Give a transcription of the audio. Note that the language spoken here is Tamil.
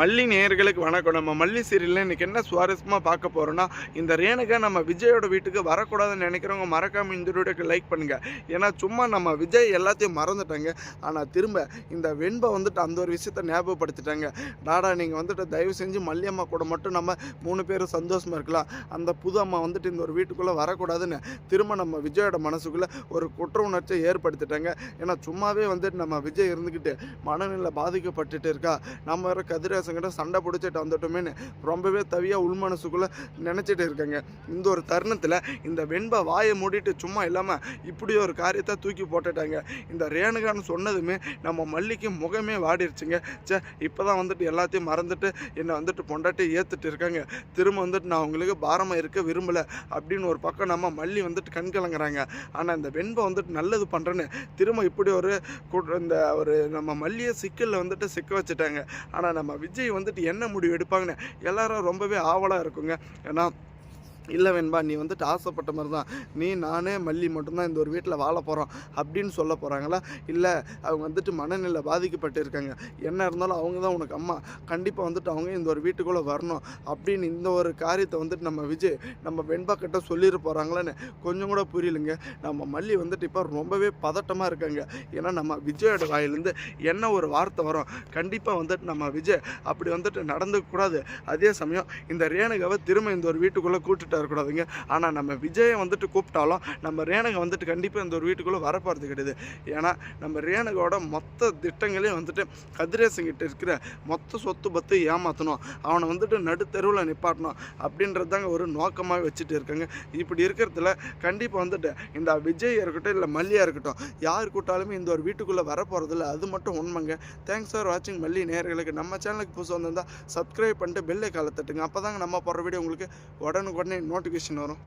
மல்லி நேயர்களுக்கு வணக்கம். நம்ம மல்லி சீரியலில் இன்றைக்கி என்ன சுவாரஸ்யமாக பார்க்க போகிறோன்னா இந்த ரேணுகா நம்ம விஜயோட வீட்டுக்கு வரக்கூடாதுன்னு நினைக்கிறவங்க மறக்காமல் இந்த வீடியோக்கு லைக் பண்ணுங்கள் ஏன்னா சும்மா நம்ம விஜய் எல்லாத்தையும் மறந்துட்டாங்க. ஆனால் திரும்ப இந்த வெண்பை வந்துட்டு அந்த ஒரு விஷயத்த ஞாபகப்படுத்திட்டாங்க. டாடா நீங்கள் வந்துட்டு தயவு செஞ்சு மல்லியம்மா கூட மட்டும் நம்ம மூணு பேரும் சந்தோஷமாக இருக்கலாம். அந்த புது அம்மா வந்துட்டு இந்த ஒரு வீட்டுக்குள்ளே வரக்கூடாதுன்னு திரும்ப நம்ம விஜயோட மனசுக்குள்ளே ஒரு குற்ற உணர்ச்சியை ஏற்படுத்திட்டாங்க. ஏன்னா சும்மாவே வந்துட்டு நம்ம விஜய் இருந்துக்கிட்டு மனநிலை பாதிக்கப்பட்டுட்டு இருக்கா. நம்ம வேற கதிரேசங்கிட்ட சண்டை பிடிச்சிட்டு வந்துட்டோமேன்னு ரொம்பவே தவியாக உள்மனசுக்குள்ளே நினச்சிட்டு இருக்கேங்க. இந்த ஒரு தருணத்தில் இந்த வெண்பை வாயை மூடிட்டு சும்மா இல்லாமல் இப்படி ஒரு காரியத்தை தூக்கி போட்டுட்டாங்க. இந்த ரேணுகான்னு சொன்னதுமே நம்ம மல்லிக்கு முகமே வாடிருச்சுங்க. சே இப்போ தான் வந்துட்டு எல்லாத்தையும் மறந்துட்டு என்னை வந்துட்டு பொண்டாட்டி ஏற்றுட்டு இருக்காங்க. திரும்ப வந்துட்டு நான் அவங்களுக்கு பாரமாக இருக்க விரும்பலை அப்படின்னு ஒரு பக்கம் நம்ம மல்லி வந்துட்டு கண் கலங்குறாங்க. ஆனால் இந்த வெண்பை வந்துட்டு நல்லது பண்ணுறேன்னு திரும்ப இப்படி ஒரு இந்த ஒரு நம்ம மல்லியை சிக்கலில் வந்துட்டு சிக்க வச்சுட்டாங்க. ஆனால் நம்ம விஜய் வந்துட்டு என்ன முடிவு எடுப்பாங்கன்னு எல்லாரும் ரொம்பவே ஆவலாக இருக்குங்க. ஏன்னா இல்லை வேண்பா நீ வந்துட்டு ஆசைப்பட்ட மாதிரி தான் நீ நானே மல்லி மட்டும்தான் இந்த ஒரு வீட்டில் வாழ போகிறோம் அப்படின்னு சொல்ல போகிறாங்களா இல்லை அவங்க வந்துட்டு மனநிலை பாதிக்கப்பட்டு இருக்காங்க. என்ன இருந்தாலும் அவங்க தான் உனக்கு அம்மா. கண்டிப்பாக வந்துட்டு அவங்க இந்த ஒரு வீட்டுக்குள்ளே வரணும் அப்படின்னு இந்த ஒரு காரியத்தை வந்துட்டு நம்ம விஜய் நம்ம வெண்பா கிட்ட சொல்லிட போகிறாங்களான்னு கொஞ்சம் கூட புரியலைங்க. நம்ம மல்லி வந்துட்டு இப்போ ரொம்பவே பதட்டமாக இருக்காங்க. ஏன்னா நம்ம விஜயோட வாயிலேருந்து என்ன ஒரு வார்த்தை வரும்? கண்டிப்பாக வந்துட்டு நம்ம விஜய் அப்படி வந்துட்டு நடந்துக்கூடாது அதே சமயம் இந்த ரேணுகாவை திரும்ப இந்த ஒரு வீட்டுக்குள்ளே கூட்டுட்டு வரக்கூடாதுங்க ஆனால் நம்ம விஜயை வந்துட்டு கூப்பிட்டாலும் நம்ம ரேணகை வந்துட்டு கண்டிப்பாக இந்த ஒரு வீட்டுக்குள்ளே வரப்போகிறது கிடையாது. ஏன்னா நம்ம ரேணகோட மொத்த திட்டங்களையும் வந்துட்டு கதிரேசங்கிட்ட இருக்கிற மொத்த சொத்து பத்து ஏமாற்றணும் அவனை வந்துட்டு நடுத்தெருவில் நிப்பாட்டணும் அப்படின்றது தாங்க ஒரு நோக்கமாக வச்சுட்டு இருக்காங்க. இப்படி இருக்கிறதுல கண்டிப்பாக வந்துட்டு இந்த விஜய் இருக்கட்டும் இல்லை மல்லியாக இருக்கட்டும் யார் கூட்டாலுமே இந்த ஒரு வீட்டுக்குள்ளே வரப்போகிறதில்ல அது மட்டும் உண்மைங்க. தேங்க்ஸ் ஃபார் வாட்சிங் மல்லி நேர்களுக்கு நம்ம சேனலுக்கு புதுசு வந்திருந்தால் சப்ஸ்கிரைப் பண்ணிட்டு பெல்லை காலை தட்டுங்க. அப்போ தாங்க நம்ம போடுற வீடியோ உங்களுக்கு உடனுக்குடனே நோட்டிஃபிகேஷன் வரும்.